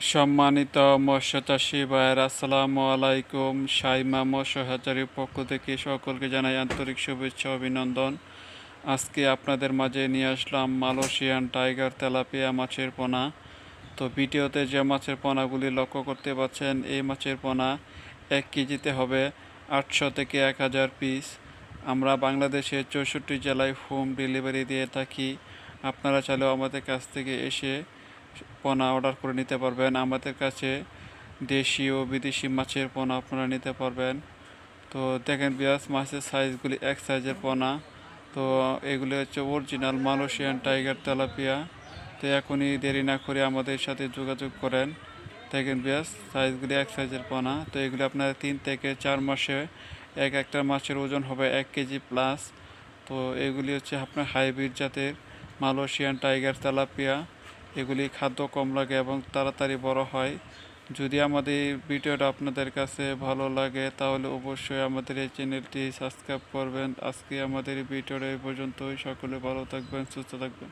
সম্মানিত মৎস্য চাষি ভাইয়ের আসসালামু আলাইকুম। সাইমা মৎস্য হাজারির পক্ষ থেকে সকলকে জানাই আন্তরিক শুভেচ্ছা, অভিনন্দন। আজকে আপনাদের মাঝে নিয়ে আসলাম মালয়েশিয়ান টাইগার তেলাপিয়া মাছের পোনা। তো ভিডিওতে যে মাছের পোনাগুলি লক্ষ্য করতে পাচ্ছেন, এই মাছের পোনা এক কেজিতে হবে আটশো থেকে এক হাজার পিস। আমরা বাংলাদেশের চৌষট্টি জেলায় হোম ডেলিভারি দিয়ে থাকি। আপনারা চাইলেও আমাদের কাছ থেকে এসে পোনা অর্ডার করে নিতে পারবেন। আমাদের কাছে দেশি ও বিদেশি মাছের পোনা আপনারা নিতে পারবেন। তো দেখেন বিয়াস, মাছের সাইজগুলি এক সাইজের পোনা। তো এগুলি হচ্ছে অরিজিনাল মালয়েশিয়ান টাইগার তেলাপিয়া। তো এখনই দেরি না করে আমাদের সাথে যোগাযোগ করেন। দেখেন বিয়াস, সাইজগুলি এক সাইজের পোনা। তো এগুলি আপনার তিন থেকে চার মাসে এক একটা মাছের ওজন হবে এক কেজি প্লাস। তো এগুলি হচ্ছে আপনার হাইব্রিড জাতের মালয়েশিয়ান টাইগার তেলাপিয়া। এগুলি খাদ্য কম লাগে এবং তাড়াতাড়ি বড় হয়। যদি আমাদের ভিডিওটা আপনাদের কাছে ভালো লাগে, তাহলে অবশ্যই আমাদের এই চ্যানেলটি সাবস্ক্রাইব করবেন। আজকে আমাদের এই ভিডিওটা এই পর্যন্তই। সকলে ভালো থাকবেন, সুস্থ থাকবেন।